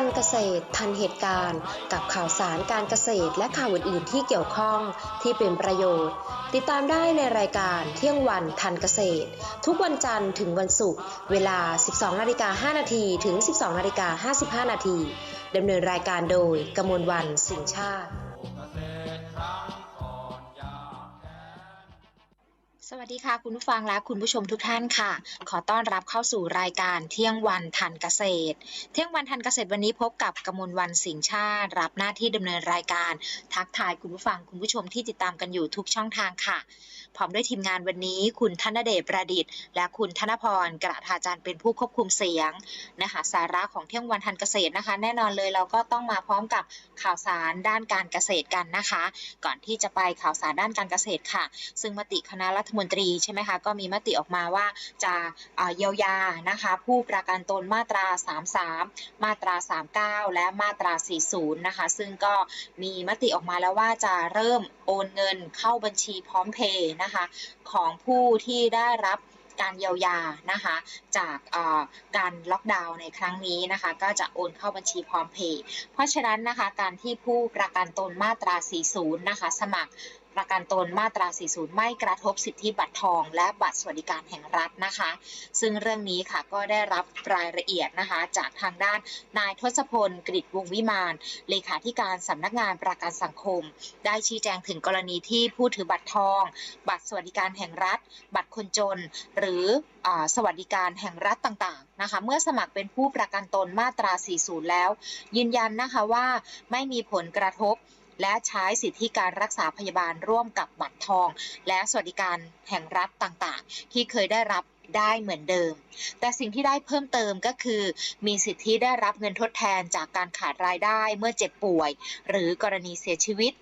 ทันเกษตร ทันเหตุการณ์ กับข่าวสารการเกษตรและข่าวอื่นๆที่เกี่ยวข้องที่เป็นประโยชน์ ติดตามได้ในรายการเที่ยงวันทันเกษตร ทุกวันจันทร์ถึงวันศุกร์เวลา 12นาฬิกา5นาทีถึง 12นาฬิกา55นาทีดำเนินรายการโดยกมลวันสิงชาติ สวัสดีค่ะ คุณผู้ฟังและคุณผู้ชมทุกท่านค่ะ ขอต้อนรับเข้าสู่รายการเที่ยงวันทันเกษตร เที่ยงวันทันเกษตรวันนี้พบกับกมลวันสิงห์ชาติ รับหน้าที่ดำเนินรายการ ทักทายคุณผู้ฟังคุณผู้ชมที่ติดตามกันอยู่ทุกช่องทางค่ะ พร้อมด้วยทีมงานวันนี้ คุณธนเดชประดิษฐ์ และคุณธนพรกระทาจารย์เป็นผู้ควบคุมเสียงนะคะสาระของเที่ยงวันทันเกษตรนะคะ แน่นอนเลยเราก็ต้องมาพร้อมกับข่าวสารด้านการเกษตรกันนะคะ ก่อนที่จะไปข่าวสารด้านการเกษตรค่ะ ซึ่งมติคณะรัฐมนตรีใช่ไหมคะก็มีมติออกมาว่าจะเอ่อเยียวยานะคะผู้ประกันตนมาตรา 33 มาตรา 39 และมาตรา 40 นะคะ ซึ่งก็มีมติออกมาแล้วว่าจะเริ่มโอนเงินเข้าบัญชีพร้อมเพย์นะคะของผู้ที่ได้รับการเยียวยานะคะจากการล็อกดาวน์ในครั้งนี้นะคะก็จะโอนเข้าบัญชีพร้อมเพย์เพราะฉะนั้นนะคะการที่ผู้ประกันตนมาตรา 40 นะคะสมัคร ประกันตนมาตรา 40 ไม่กระทบสิทธิบัตรทอง และบัตรสวัสดิการแห่งรัฐนะคะ ซึ่งเรื่องนี้ค่ะก็ได้รับรายละเอียดนะคะจากทางด้านนายทศพลกฤษวงวิมานเลขาธิการสำนักงานประกันสังคม ได้ชี้แจงถึงกรณีที่ผู้ถือบัตรทอง บัตรสวัสดิการแห่งรัฐ บัตรคนจน หรืออสวัสดิการแห่งรัฐต่างๆนะคะเมื่อสมัครเป็นผู้ประกันตนมาตรา 40 แล้ว ยืนยันนะคะว่าไม่มีผลกระทบ และใช้สิทธิการรักษาพยาบาลร่วมกับบัตรทอง และสวัสดิการแห่งรัฐต่างๆ ที่เคยได้รับได้เหมือนเดิม แต่สิ่งที่ได้เพิ่มเติมก็คือ มีสิทธิได้รับเงินทดแทนจากการขาดรายได้เมื่อเจ็บป่วย หรือกรณีเสียชีวิต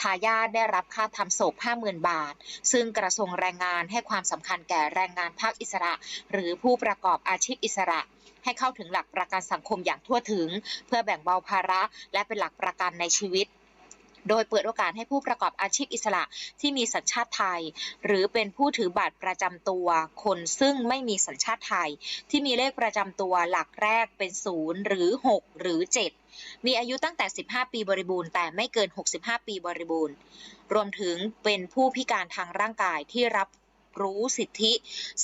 ทายาทได้รับค่าทำศพ 50,000 บาท ซึ่งกระทรวงแรงงานให้ความสำคัญแก่แรงงานภาคอิสระ หรือผู้ประกอบอาชีพอิสระ ให้เข้าถึงหลักประกันสังคมอย่างทั่วถึง เพื่อแบ่งเบาภาระ และเป็นหลักประกันในชีวิต โดยเปิดโอกาสให้ผู้ประกอบอาชีพอิสระที่มีสัญชาติไทย หรือเป็นผู้ถือบัตรประจำตัว คนซึ่งไม่มีสัญชาติไทย ที่มีเลขประจำตัวหลักแรกเป็น 0 หรือ 6 หรือ 7มีอายุตั้งแต่ 15 ปีบริบูรณ์ แต่ไม่เกิน 65 ปีบริบูรณ์ รวมถึงเป็นผู้พิการทางร่างกายที่รับรู้สิทธิ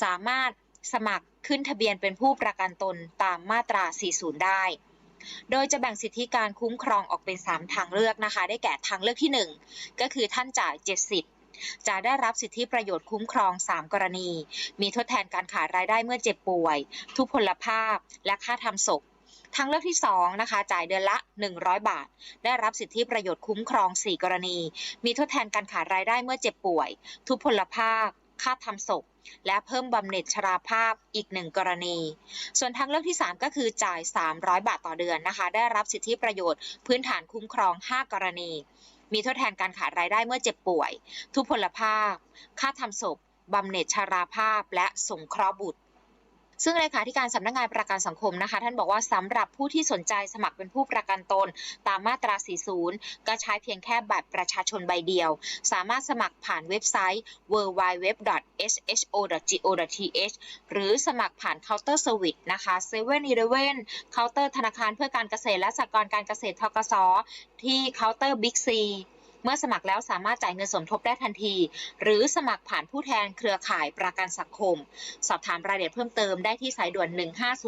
สามารถสมัครขึ้นทะเบียนเป็นผู้ประกันตนตามมาตรา 40 ได้ โดยจะแบ่งสิทธิการคุ้มครองออกเป็น 3 ทางเลือกนะคะ ได้แก่ทางเลือกที่ 1 ก็คือท่านจ่าย 70จะได้รับสิทธิประโยชน์คุ้มครอง 3 กรณี มีทดแทนการขาดรายได้เมื่อเจ็บป่วย ทุพพลภาพ และค่าทำศพ ทางเลือกที่ 2 นะคะ จ่ายเดือนละ 100 บาท ได้รับสิทธิประโยชน์คุ้มครอง 4 กรณี มีทดแทนการขาดรายได้เมื่อเจ็บป่วย ทุพพลภาพ ค่าทำศพ และเพิ่มบำเหน็จชราภาพอีกหนึ่งกรณี ส่วนทางเลือกที่ 3 ก็คือจ่าย 300 บาทต่อเดือนนะคะ ได้รับสิทธิประโยชน์พื้นฐานคุ้มครอง 5 กรณี มีทดแทนการขาดรายได้เมื่อเจ็บป่วย ทุพพลภาพ ค่าทำศพบำเหน็จชราภาพ และสงเคราะห์บุตร ซึ่งเลขาธิการสำนักงานประกันสังคมนะคะ ท่านบอกว่าสำหรับผู้ที่สนใจสมัครเป็นผู้ประกันตน ตามมาตรา 40 ก็ใช้เพียงแค่บัตรประชาชนใบเดียว สามารถสมัครผ่านเว็บไซต์ www.sho.go.th หรือสมัครผ่านเคาน์เตอร์เซอร์วิสนะคะ7 e เ e ่ e อเคาน์เตอร์ธนาคารเพื่อการเกษตรและสหกรณ์การเกษตรทกสที่เคาน์เตอร์บิ๊กซี เมื่อสมัครแล้วสามารถจ่ายเงินสมทบได้ทันที หรือสมัครผ่านผู้แทนเครือข่ายประกันสังคม สอบถามรายละเอียดเพิ่มเติมได้ที่สายด่วน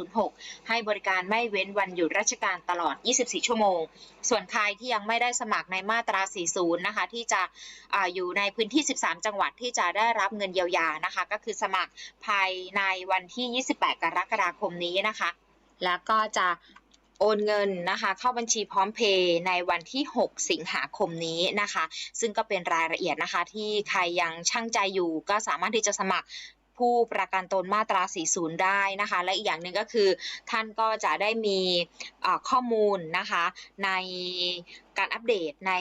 1506 ให้บริการไม่เว้นวันหยุดราชการตลอด 24 ชั่วโมง ส่วนใครที่ยังไม่ได้สมัครในมาตรา 40 นะคะ ที่จะออยู่ในพื้นที่ 13 จังหวัดที่จะได้รับเงินเยียวยานะคะ ก็คือสมัครภายในวันที่ 28 กรกฎาคมนี้นะคะ แล้วก็จะ โอนเงินนะคะ เข้าบัญชีพร้อมเพย์ในวันที่ 6 สิงหาคมนี้นะคะ ซึ่งก็เป็นรายละเอียดนะคะ ที่ใครยังช่างใจอยู่ก็สามารถที่จะสมัคร ผู้ประกันตนมาตรา 40 ได้นะคะ และอีกอย่างหนึ่งก็คือท่านก็จะได้มีข้อมูลนะคะในการอัปเดตใน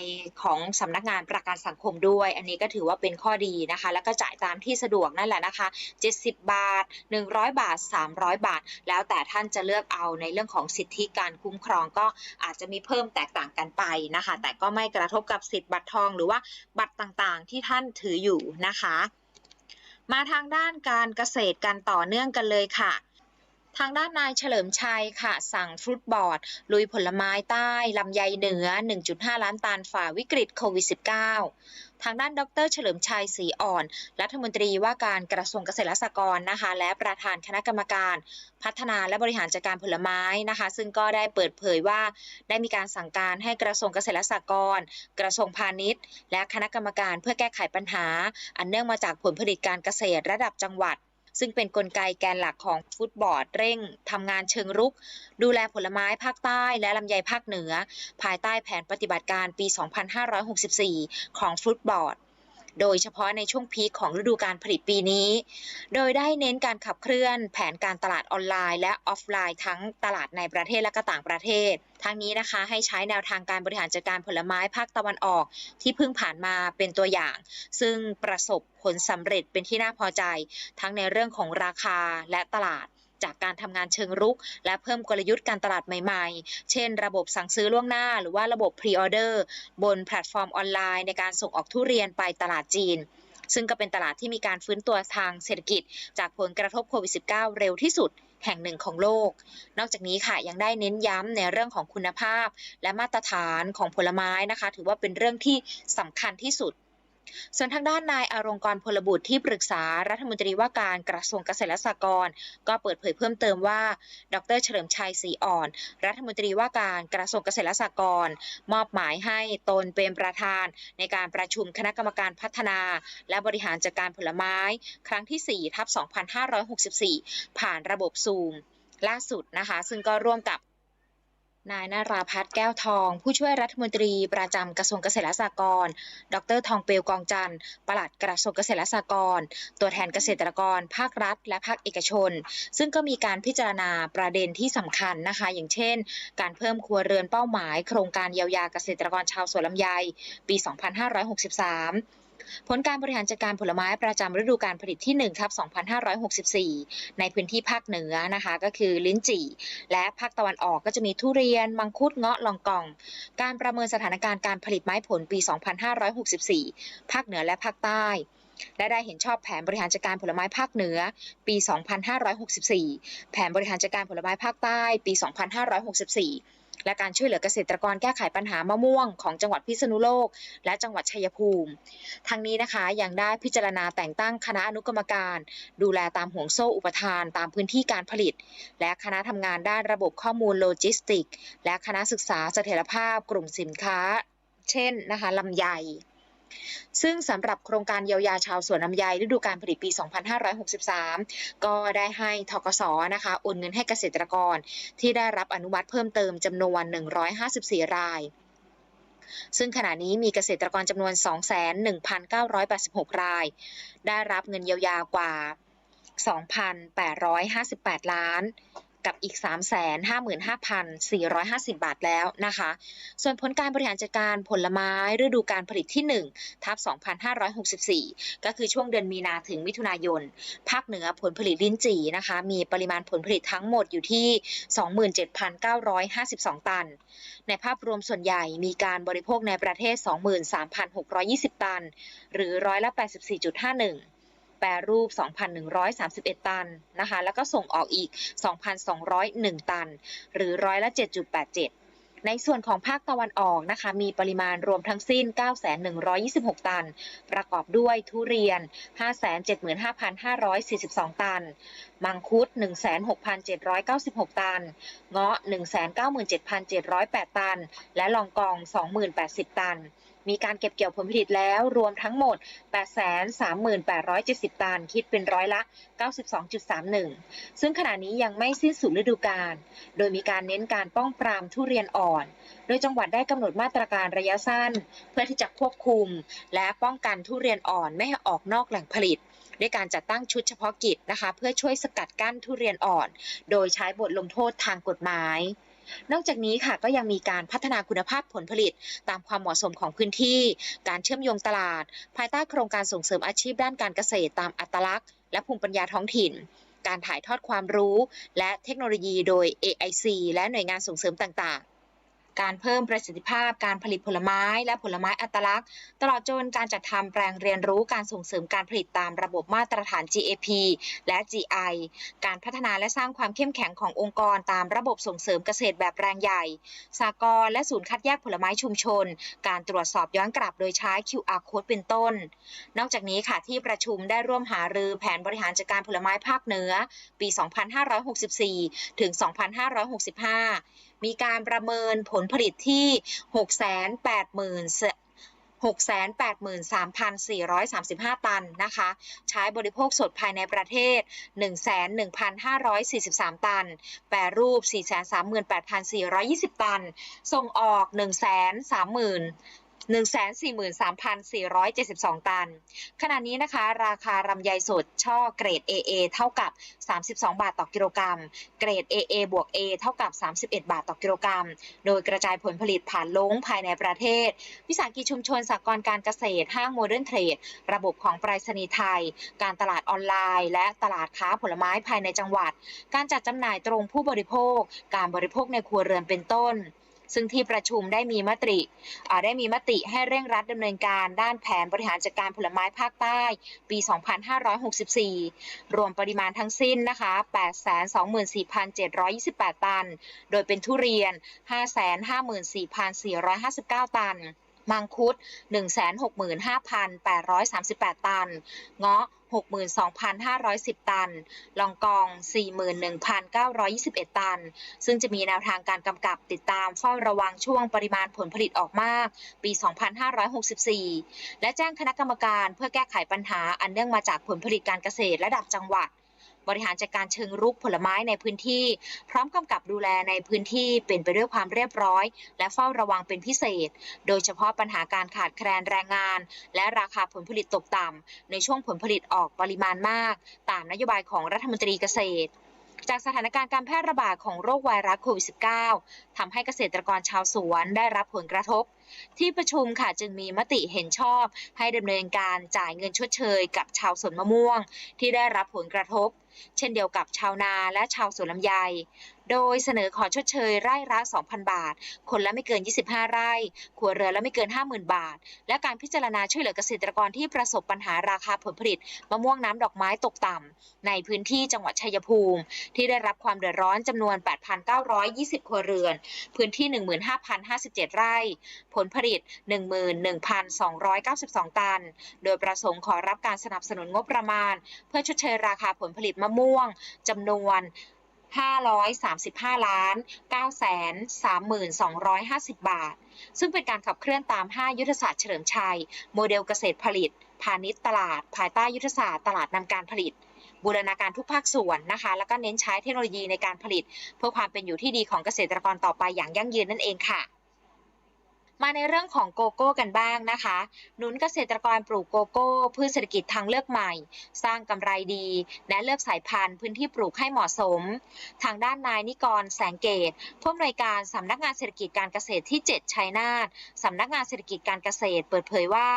ของสำนักงานประกันสังคมด้วย อันนี้ก็ถือว่าเป็นข้อดีนะคะ แล้วก็จ่ายตามที่สะดวกนั่นแหละนะคะ 70 บาท 100 บาท 300 บาท แล้วแต่ท่านจะเลือกเอาในเรื่องของสิทธิการคุ้มครองก็อาจจะมีเพิ่มแตกต่างกันไปนะคะ แต่ก็ไม่กระทบกับสิทธิ์บัตรทอง หรือว่าบัตรต่างๆ ที่ท่านถืออยู่นะคะ มาทางด้านการเกษตรกันต่อเนื่องกันเลยค่ะ ทางด้านนายเฉลิมชัยค่ะ สั่งฟรุตบอร์ด ลุยผลไม้ใต้ลำไยเหนือ 1.5 ล้านตันฝ่าวิกฤตโควิด -19 ทางด้านดร เฉลิมชัยศรีอ่อน รัฐมนตรีว่าการกระทรวงเกษตรและสหกรณ์นะคะ และประธานคณะกรรมการ พัฒนาและบริหารจัดการผลไม้นะคะ ซึ่งก็ได้เปิดเผยว่า ได้มีการสั่งการให้กระทรวงเกษตรและสหกรณ์กระทรวงพาณิชย์ และคณะกรรมการเพื่อแก้ไขปัญหา อันเนื่องมาจากผลผลิตการเกษตรระดับจังหวัด ซึ่งเป็นนกลไกแกนหลักของฟุตบอร์ดเร่งทำงานเชิงรุก ดูแลผลไม้ภาคใต้และลำไยภาคเหนือ ภายใต้แผนปฏิบัติการปี 2564 ของฟุตบอร์ด โดยเฉพาะในช่วงพีคของฤดูการผลิตปีนี้ โดยได้เน้นการขับเคลื่อนแผนการตลาดออนไลน์และออฟไลน์ทั้งตลาดในประเทศและก็ต่างประเทศทั้งนี้นะคะให้ใช้แนวทางการบริหารจัดการผลไม้ภาคตะวันออก ที่เพิ่งผ่านมาเป็นตัวอย่าง ซึ่งประสบผลสำเร็จเป็นที่น่าพอใจ ทั้งในเรื่องของราคาและตลาด จากการทำงานเชิงรุก และเพิ่มกลยุทธ์การตลาดใหม่ๆ เช่น ระบบสั่งซื้อล่วงหน้า หรือว่าระบบพรีออเดอร์บนแพลตฟอร์มออนไลน์ ในการส่งออกทุเรียนไปตลาดจีนซึ่งก็เป็นตลาดที่มีการฟื้นตัวทางเศรษฐกิจ จากผลกระทบโควิด -19 เร็วที่สุดแห่งหนึ่งของโลก นอกจากนี้ค่ะยังได้เน้นย้ำในเรื่องของคุณภาพ และมาตรฐานของผลไม้นะคะ ถือว่าเป็นเรื่องที่สำคัญที่สุด ส่วนทางด้านนายอารงกรพลบุตรที่ปรึกษารัฐมนตรีว่าการกระทรวงเกษตรและสหกรณ์ก็เปิดเผยเพิ่มเติมว่า ดรเฉลิมชัยศรีอ่อน รัฐมนตรีว่าการกระทรวงเกษตรและสหกรณ์มอบหมายให้ตนเป็นประธาน ในการประชุมคณะกรรมการพัฒนา และบริหารจัดการผลไม้ ครั้งที่4ทับ2564 ผ่านระบบซูม ล่าสุดนะคะ ซึ่งก็ร่วมกับ นายนาราพัฒน์แก้วทอง ผู้ช่วยรัฐมนตรีประจำกระทรวงเกษตรและสหกรณ์ ดรทองเปลวกองจันทร์ปลัดกระทรวงเกษตรและสหกรณ์ ตัวแทนเกษตรกร ภาครัฐ และภาคเอกชน ซึ่งก็มีการพิจารณาประเด็นที่สำคัญนะคะ อย่างเช่น การเพิ่มครัวเรือนเป้าหมาย โครงการเยียวยาเกษตรกรชาวสวนลำไย ปี 2563 ผลการบริหารจัดการผลไม้ประจำฤดูการผลิตที่1ทับ2564 ในพื้นที่ภาคเหนือนะคะก็คือลิ้นจี่ และภาคตะวันออกก็จะมีทุเรียน มังคุดเงาะลองกอง การประเมินสถานการณ์การผลิตไม้ผลปี 2564 ภาคเหนือและภาคใต้และได้เห็นชอบแผนบริหารจัดการผลไม้ภาคเหนือ ปี 2564 แผนบริหารจัดการผลไม้ภาคใต้ ปี 2564 และการช่วยเหลือเกษตรกรแก้ไขปัญหามะม่วงของจังหวัดพิษณุโลก และจังหวัดชัยภูมิ ทั้งนี้นะคะยังได้พิจารณาแต่งตั้งคณะอนุกรรมการ ดูแลตามห่วงโซ่อุปทานตามพื้นที่การผลิต และคณะทำงานด้านระบบข้อมูลโลจิสติก และคณะศึกษาเสถียรภาพกลุ่มสินค้า เช่นนะคะลำไย ซึ่งสำหรับโครงการเยียวยาชาวสวนลำไยฤดูการผลิตปี 2563 ก็ได้ให้ทกสนะคะโอนเงินให้เกษตรกร ที่ได้รับอนุมัติเพิ่มเติมจำนวน 154 รายซึ่งขณะนี้มีเกษตรกรจำนวน 21,986 ราย ได้รับเงินเยียวยากว่า 2,858 ล้าน กับอีก 355,450 บาทแล้วนะคะ ส่วนผลการบริหารจัดการผลไม้ฤดูการผลิตที่ 1 ทับ 2564 ก็คือช่วงเดือนมีนาถึงมิถุนายน ภาคเหนือผลผลิตลิ้นจี่นะคะ มีปริมาณผลผลิตทั้งหมดอยู่ที่ 27,952 ตัน ในภาพรวมส่วนใหญ่มีการบริโภคในประเทศ 23,620 ตัน หรือร้อยละ 84.51 แปรรูป 2,131 ตันนะคะ แล้วก็ส่งออกอีก 2,201 ตัน หรือร้อยละ 7.87ในส่วนของภาคตะวันออกนะคะ มีปริมาณรวมทั้งสิ้น 9,126 ตัน ประกอบด้วยทุเรียน 575,542 ตัน มังคุด 16,796 ตัน เงาะ 197,708 ตัน และลองกอง 20,080 ตัน มีการเก็บเกี่ยวผลผลิตแล้วรวมทั้งหมด 838,70 ตัน คิดเป็นร้อยละ 92.31 ซึ่งขณะนี้ยังไม่สิ้นสุดฤดูกาล โดยมีการเน้นการป้องปรามทุเรียนอ่อน โดยจังหวัดได้กำหนดมาตรการระยะสั้น เพื่อที่จะควบคุม และป้องกันทุเรียนอ่อนไม่ให้ออกนอกแหล่งผลิตด้วยการจัดตั้งชุดเฉพาะกิจนะคะ เพื่อช่วยสกัดกั้นทุเรียนอ่อน โดยใช้บทลงโทษทางกฎหมาย นอกจากนี้ค่ะก็ยังมีการพัฒนาคุณภาพผลผลิต ตามความเหมาะสมของพื้นที่ การเชื่อมโยงตลาด ภายใต้โครงการส่งเสริมอาชีพด้านการเกษตรตามอัตลักษณ์ และภูมิปัญญาท้องถิ่น การถ่ายทอดความรู้ และเทคโนโลยีโดย AIC และหน่วยงานส่งเสริมต่างๆ การเพิ่มประสิทธิภาพการผลิตผลไม้และผลไม้อัตลักษณ์ ตลอดจนการจัดทำแปลงเรียนรู้การส่งเสริมการผลิตตามระบบมาตรฐาน GAP และ GI การพัฒนาและสร้างความเข้มแข็งขององค์กรตามระบบส่งเสริมเกษตรแบบแปลงใหญ่ สากลและศูนย์คัดแยกผลไม้ชุมชน การตรวจสอบย้อนกลับโดยใช้ QR code เป็นต้น นอกจากนี้ค่ะที่ประชุมได้ร่วมหารือแผนบริหารจัดการผลไม้ภาคเหนือ ปี 2564 ถึง 2565 มีการประเมินผลผลิตที่ 680,000 683,435 ตันนะคะ ใช้บริโภคสดภายในประเทศ 11,543 ตัน แปรรูป 438,420 ตัน ส่งออก 130,000 143,472 ตัน ขณะนี้นะคะ ราคารำไยสดช่อเกรด AA เท่ากับ 32 บาทต่อกิโลกรัม เกรด AA บวก A เท่ากับ 31 บาทต่อกิโลกรัม โดยกระจายผลผลิตผ่านลงภายในประเทศ วิสาหกิจชุมชนสากลการเกษตร ห้างโมเดิร์นเทรด ระบบของไปรษณีย์ไทย การตลาดออนไลน์ และตลาดค้าผลไม้ภายในจังหวัด การจัดจำหน่ายตรงผู้บริโภค การบริโภคในครัวเรือนเป็นต้น ซึ่งที่ประชุมได้มีมติได้มีมติให้เร่งรัดดำเนินการด้านแผนบริหารจัดการผลไม้ภาคใต้ปี 2564 รวมปริมาณทั้งสิ้นนะคะ 824,728 ตัน โดยเป็นทุเรียน 554,459 ตัน มังคุด 165,838 ตัน เงาะ 62,510 ตัน ลองกอง 41,921 ตัน ซึ่งจะมีแนวทางการกำกับติดตามเฝ้าระวังช่วงปริมาณผลผลิตออกมาก ปี 2564 และแจ้งคณะกรรมการเพื่อแก้ไขปัญหาอันเนื่องมาจากผลผลิตการเกษตรระดับจังหวัด บริหารจัดการเชิงรุกผลไม้ในพื้นที่ พร้อมกำกับดูแลในพื้นที่เป็นไปด้วยความเรียบร้อย และเฝ้าระวังเป็นพิเศษ โดยเฉพาะปัญหาการขาดแคลนแรงงาน และราคาผลผลิตตกต่ำในช่วงผลผลิตออกปริมาณมาก ตามนโยบายของรัฐมนตรีเกษตรจากสถานการณ์การแพร่ระบาดของโรคไวรัสโควิด -19 ทำให้เกษตรกรชาวสวนได้รับผลกระทบ ที่ประชุมค่ะจึงมีมติเห็นชอบ ให้ดำเนินการจ่ายเงินชดเชยกับชาวสวนมะม่วง ที่ได้รับผลกระทบ เช่นเดียวกับชาวนาและชาวสวนลำไยโดยเสนอขอชดเชยไร่ละ 2,000 บาท คนละไม่เกิน 25 ไร่ครัวเรือนละไม่เกิน 50,000 บาท และการพิจารณาช่วยเหลือเกษตรกรที่ประสบปัญหาราคาผลผลิตมะม่วงน้ำดอกไม้ตกต่ำในพื้นที่จังหวัดชัยภูมิ ที่ได้รับความเดือดร้อนจำนวน 8,920 ครัวเรือน พื้นที่ 15,057 ไร่ ผลผลิต 11,292 ตัน โดยประสงค์ขอรับการสนับสนุนงบประมาณ เพื่อชดเชยราคาผลผลิตมะม่วงจำนวน 535 ล้าน9แสน3250 บาท ซึ่งเป็นการขับเคลื่อนตาม 5 ยุทธศาสตร์เฉลิมชัย โมเดลเกษตรผลิต พาณิชย์ตลาด ภายใต้ยุทธศาสตร์ตลาดนำการผลิต บูรณาการทุกภาคส่วนนะคะ แล้วก็เน้นใช้เทคโนโลยีในการผลิต เพื่อความเป็นอยู่ที่ดีของเกษตรกรต่อไปอย่างยั่งยืนนั่นเองค่ะ มาในเรื่องของโกโก้กันบ้างนะคะหนุนเกษตรกรปลูกโกโก้พืชเศรษฐกิจทางเลือกใหม่ สร้างกำไรดี และเลือกสายพันธุ์พื้นที่ปลูกให้เหมาะสม ทางด้านนายนิกรแสงเกตผู้อำนวยการสำนักงานเศรษฐกิจการเกษตรที่ 7 ชัยนาทสำนักงานเศรษฐกิจการเกษตรเปิดเผยว่า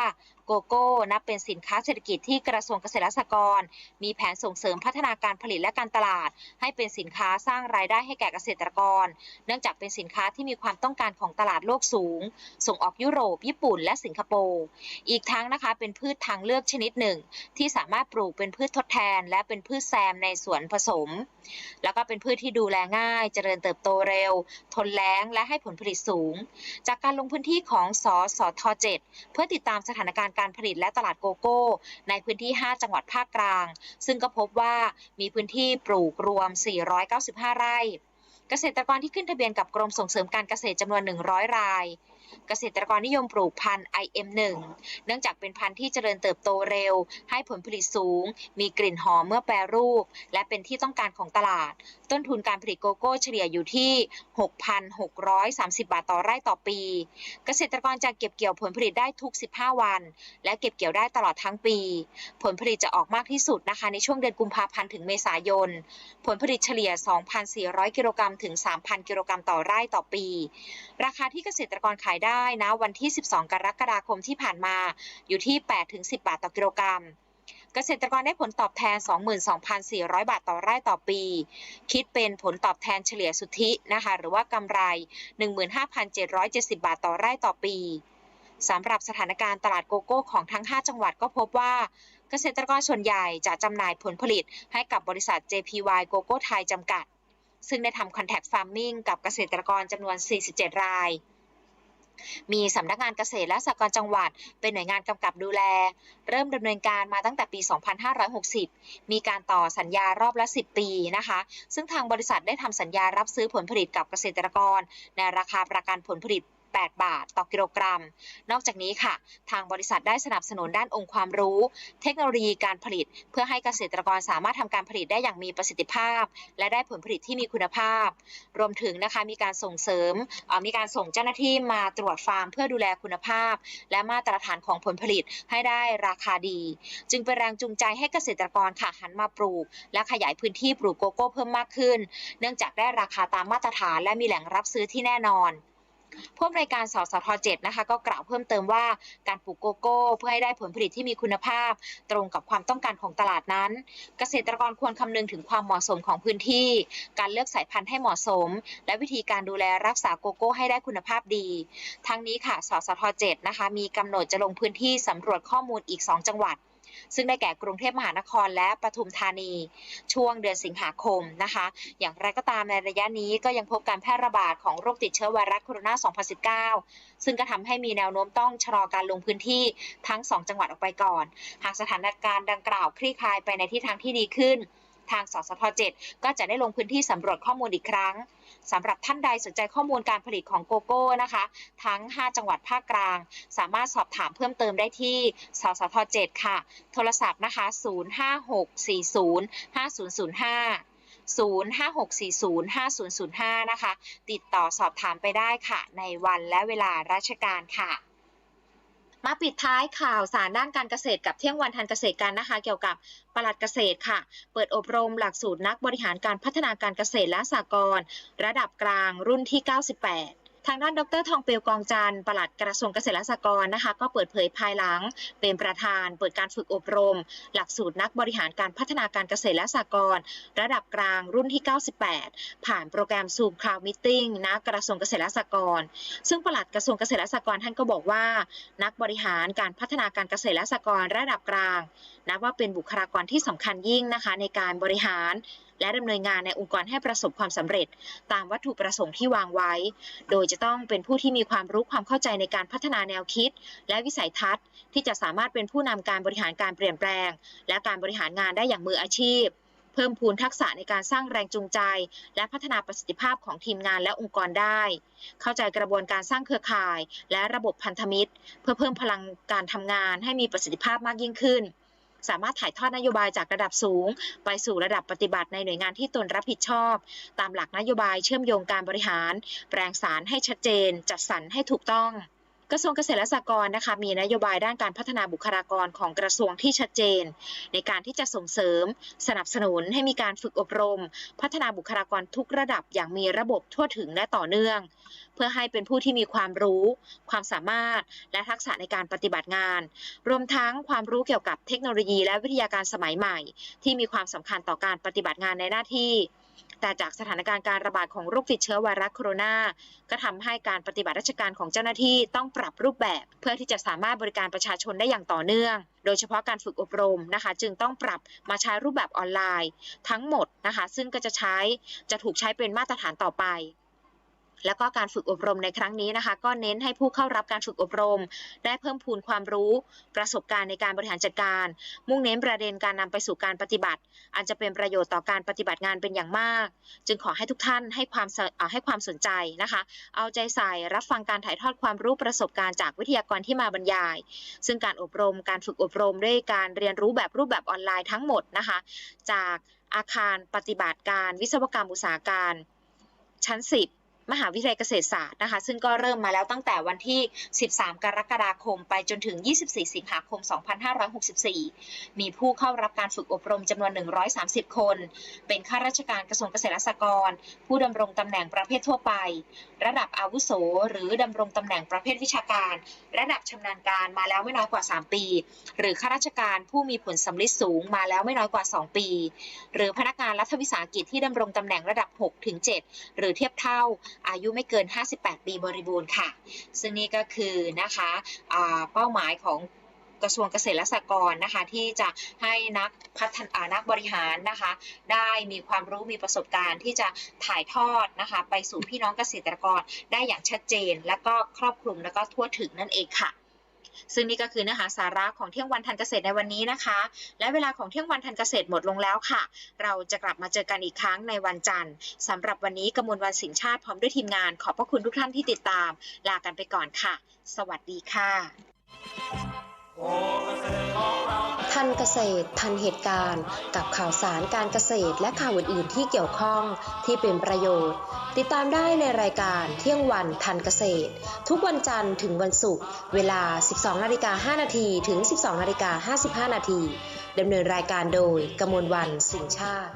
โกโก้นับเป็นสินค้าเศรษฐกิจที่กระทรวงเกษตรและสหกรณ์มีแผนส่งเสริมพัฒนาการผลิตและการตลาด ให้เป็นสินค้าสร้างรายได้ให้แก่เกษตรกร เนื่องจากเป็นสินค้าที่มีความต้องการของตลาดโลกสูง ส่งออกยุโรป ญี่ปุ่น และสิงคโปร์อีกทั้งนะคะเป็นพืชทางเลือกชนิดหนึ่ง ที่สามารถปลูกเป็นพืชทดแทน และเป็นพืชแซมในสวนผสม แล้วก็เป็นพืชที่ดูแลง่าย เจริญเติบโตเร็ว ทนแล้งและให้ผลผลิตสูง จากการลงพื้นที่ของสสท 7 เพื่อติดตามสถานการณ์การผลิตและตลาดโกโก้ ในพื้นที่ 5 จังหวัดภาคกลาง ซึ่งก็พบว่ามีพื้นที่ปลูกรวม 495 ไร่ เกษตรกรที่ขึ้นทะเบียนกับกรมส่งเสริมการเกษตรจำนวน 100 ราย เกษตรกรนิยมปลูกพันธุ์ IM1 เนื่องจากเป็นพันธุ์ที่เจริญเติบโตเร็ว ให้ผลผลิตสูง มีกลิ่นหอมเมื่อแปรรูป และเป็นที่ต้องการของตลาด ต้นทุนการผลิตโกโก้เฉลี่ยอยู่ที่ 6,630 บาทต่อไร่ต่อปี เกษตรกรจะเก็บเกี่ยวผลผลิตได้ทุก 15 วัน และเก็บเกี่ยวได้ตลอดทั้งปี ผลผลิตจะออกมากที่สุดนะคะในช่วงเดือนกุมภาพันธ์ถึงเมษายน ผลผลิตเฉลี่ย 2,400 กิโลกรัมถึง 3,000 กิโลกรัมต่อไร่ต่อปี ราคาที่เกษตรกรขายได้นะวันที่ 12 กรกฎาคมที่ผ่านมาอยู่ที่ 8-10 บาทต่อกิโลกรัม เกษตรกรได้ผลตอบแทน 22,400 บาทต่อไร่ต่อปี คิดเป็นผลตอบแทนเฉลี่ยสุทธินะคะหรือว่ากำไร 15,770 บาทต่อไร่ต่อปีสำหรับสถานการณ์ตลาดโกโก้ของทั้ง 5 จังหวัดก็พบว่าเกษตรกรส่วนใหญ่จะจำหน่ายผลผลิตให้กับบริษัท JPY โกโก้ไทยจำกัด ซึ่งได้ทำ Contact Farming กับเกษตรกรจำนวน 47 ราย มีสำนักงานเกษตรและสหกรณ์จังหวัด เป็นหน่วยงานกำกับดูแล เริ่มดำเนินการมาตั้งแต่ปี 2560 มีการต่อสัญญารอบละ 10 ปีนะคะ ซึ่งทางบริษัทได้ทำสัญญารับซื้อผลผลิตกับเกษตรกร ในราคาประกันผลผลิต 8 บาท ต่อกิโลกรัม นอกจากนี้ค่ะ ทางบริษัทได้สนับสนุนด้านองค์ความรู้ เทคโนโลยีการผลิต เพื่อให้เกษตรกรสามารถทำการผลิตได้อย่างมีประสิทธิภาพ และได้ผลผลิตที่มีคุณภาพ รวมถึงนะคะมีการส่งเสริมมีการส่งเจ้าหน้าที่มาตรวจฟาร์ม เพื่อดูแลคุณภาพ และมาตรฐานของผลผลิตให้ได้ราคาดี จึงเป็นแรงจูงใจให้เกษตรกรค่ะหันมาปลูก และขยายพื้นที่ปลูกโกโก้เพิ่มมากขึ้น เนื่องจากได้ราคาตามมาตรฐานและมีแหล่งรับซื้อที่แน่นอน ผู้อำนวยการสสท7นะคะก็กล่าวเพิ่มเติมว่าการปลูกโกโก้ เพื่อให้ได้ผลผลิตที่มีคุณภาพ ตรงกับความต้องการของตลาดนั้น เกษตรกรควรคำนึงถึงความเหมาะสมของพื้นที่ การเลือกสายพันธุ์ให้เหมาะสม และวิธีการดูแลรักษาโกโก้ ให้ได้คุณภาพดี ทั้งนี้ค่ะสสท7นะคะมีกำหนดจะลงพื้นที่สำรวจข้อมูลอีก 2 จังหวัด ซึ่งได้แก่กรุงเทพมหานครและปทุมธานี ช่วงเดือนสิงหาคมนะคะ อย่างไรก็ตามในระยะนี้ก็ยังพบการแพร่ระบาดของโรคติดเชื้อไวรัสโคโรนา 2019 ซึ่งก็ทำให้มีแนวโน้มต้องชะลอการลงพื้นที่ทั้ง 2 จังหวัดออกไปก่อน หากสถานการณ์ดังกล่าวคลี่คลายไปในทิศทางที่ดีขึ้น ทางสสท 7 ก็จะได้ลงพื้นที่สำรวจข้อมูลอีกครั้ง สำหรับท่านใดสนใจข้อมูลการผลิตของโกโก้นะคะ ทั้ง 5 จังหวัดภาคกลาง สามารถสอบถามเพิ่มเติมได้ที่ สสท 7 ค่ะ โทรศัพท์นะคะ 056405005 056405005 นะคะ ติดต่อสอบถามไปได้ค่ะ ในวันและเวลาราชการค่ะ มาปิดท้ายข่าวสารด้านการเกษตรกับเที่ยงวันทันเกษตรกันนะคะ เกี่ยวกับปลัดเกษตรค่ะ เปิดอบรมหลักสูตรนักบริหารการพัฒนาการเกษตรและสหกรณ์ระดับกลางรุ่นที่ 98 ทางด้านดรทองเปลวกองจันทร์ปลัดกระทรวงเกษตรและสหกรณ์นะคะ ก็เปิดเผยภายหลัง เป็นประธานเปิดการฝึกอบรม หลักสูตรนักบริหารการพัฒนาการเกษตรและสหกรณ์ระดับกลางรุ่นที่ 98 ผ่านโปรแกรม Zoom Cloud Meeting ณกระทรวงเกษตรและสหกรณ์ซึ่งปลัดกระทรวงเกษตรและสหกรณ์ท่านก็บอกว่า นักบริหารการพัฒนาการเกษตรและสหกรณ์ระดับกลางนับว่าเป็นบุคลากรที่สำคัญยิ่งนะคะในการบริหารและดำเนินงานในองค์กรให้ประสบความสำเร็จ ตามวัตถุประสงค์ที่วางไว้ โดยจะต้องเป็นผู้ที่มีความรู้ความเข้าใจในการพัฒนาแนวคิด และวิสัยทัศน์ ที่จะสามารถเป็นผู้นำการบริหารการเปลี่ยนแปลง และการบริหารงานได้อย่างมืออาชีพ เพิ่มพูนทักษะในการสร้างแรงจูงใจ และพัฒนาประสิทธิภาพของทีมงานและองค์กรได้ เข้าใจกระบวนการสร้างเครือข่าย และระบบพันธมิตร เพื่อเพิ่มพลังการทำงานให้มีประสิทธิภาพมากยิ่งขึ้น สามารถถ่ายทอดนโยบายจากระดับสูง ไปสู่ระดับปฏิบัติในหน่วยงานที่ตนรับผิดชอบ ตามหลักนโยบายเชื่อมโยงการบริหาร แปลงสารให้ชัดเจน จัดสรรให้ถูกต้อง ระทรวงเกษตรและสหกรณ์นะคะมีนโยบายด้านการพัฒนาบุคลากรของกระทรวงที่ชัดเจน ในการที่จะส่งเสริม สนับสนุนให้มีการฝึกอบรม พัฒนาบุคลากรทุกระดับอย่างมีระบบทั่วถึงและต่อเนื่อง เพื่อให้เป็นผู้ที่มีความรู้ ความสามารถ และทักษะในการปฏิบัติงาน รวมทั้งความรู้เกี่ยวกับเทคโนโลยีและวิทยาการสมัยใหม่ ที่มีความสำคัญต่อการปฏิบัติงานในหน้าที่ แต่จากสถานการณ์การระบาดของโรคติดเชื้อไวรัสโคโรนา ก็ทำให้การปฏิบัติราชการของเจ้าหน้าที่ต้องปรับรูปแบบ เพื่อที่จะสามารถบริการประชาชนได้อย่างต่อเนื่อง โดยเฉพาะการฝึกอบรมนะคะ จึงต้องปรับมาใช้รูปแบบออนไลน์ ทั้งหมดนะคะ ซึ่งก็จะใช้จะถูกใช้เป็นมาตรฐานต่อไป แล้วก็การฝึกอบรมในครั้งนี้นะคะ ก็เน้นให้ผู้เข้ารับการฝึกอบรม ได้เพิ่มพูนความรู้ ประสบการณ์ในการบริหารจัดการ มุ่งเน้นประเด็นการนำไปสู่การปฏิบัติ อันจะเป็นประโยชน์ต่อการปฏิบัติงานเป็นอย่างมาก จึงขอให้ทุกท่านให้ความให้ความสนใจนะคะ เอาใจใส่รับฟังการถ่ายทอดความรู้ประสบการณ์จากวิทยากรที่มาบรรยาย ซึ่งการอบรมการฝึกอบรมด้วยการเรียนรู้แบบรูปแบบออนไลน์ทั้งหมดนะคะ จากอาคารปฏิบัติการวิศวกรรมอุตสาหการ ชั้น 10 มหาวิทยาลัยเกษตรศาสตร์นะคะ ซึ่งก็เริ่มมาแล้วตั้งแต่วันที่ 13 กรกฎาคม ไปจนถึง 24 สิงหาคม 2564 มีผู้เข้ารับการฝึกอบรมจำนวน 130 คน เป็นข้าราชการกระทรวงเกษตรและสหกรณ์ผู้ดำรงตำแหน่งประเภททั่วไป ระดับอาวุโส หรือดำรงตำแหน่งประเภทวิชาการ ระดับชำนาญการมาแล้วไม่น้อยกว่า 3 ปี หรือข้าราชการผู้มีผลสำลิดสูงมาแล้วไม่น้อยกว่า 2 ปี หรือพนักงานรัฐวิสาหกิจที่ดำรงตำแหน่งระดับ 6 ถึง 7 หรือเทียบเท่าอายุไม่เกิน 58 ปีบริบูรณ์ค่ะ ซึ่งนี่ก็คือนะคะเป้าหมายของกระทรวงเกษตรและสหกรณ์นะคะที่จะให้นักพัฒนานักบริหารนะคะ ได้มีความรู้มีประสบการณ์ที่จะถ่ายทอดนะคะ ไปสู่พี่น้องเกษตรกรได้อย่างชัดเจน และก็ครอบคลุมและก็ทั่วถึงนั่นเองค่ะ ซึ่งนี่ก็คือเนื้อหาสาระของเที่ยงวันทันเกษตรในวันนี้นะคะ และเวลาของเที่ยงวันทันเกษตรหมดลงแล้วค่ะ เราจะกลับมาเจอกันอีกครั้งในวันจันทร์สำหรับวันนี้กมลวันสิงชาติพร้อมด้วยทีมงาน ขอบพระคุณทุกท่านที่ติดตาม ลากันไปก่อนค่ะ สวัสดีค่ะ ทันเกษตร ทันเหตุการณ์ กับข่าวสารการเกษตรและข่าวอื่นๆ ที่เกี่ยวข้องที่เป็นประโยชน์ ติดตามได้ในรายการเที่ยงวันทันเกษตร ทุกวันจันทร์ถึงวันศุกร์เวลา 12นาฬิกา5นาทีถึง 12นาฬิกา55นาทีดำเนินรายการโดยกมลวันสิงชาติ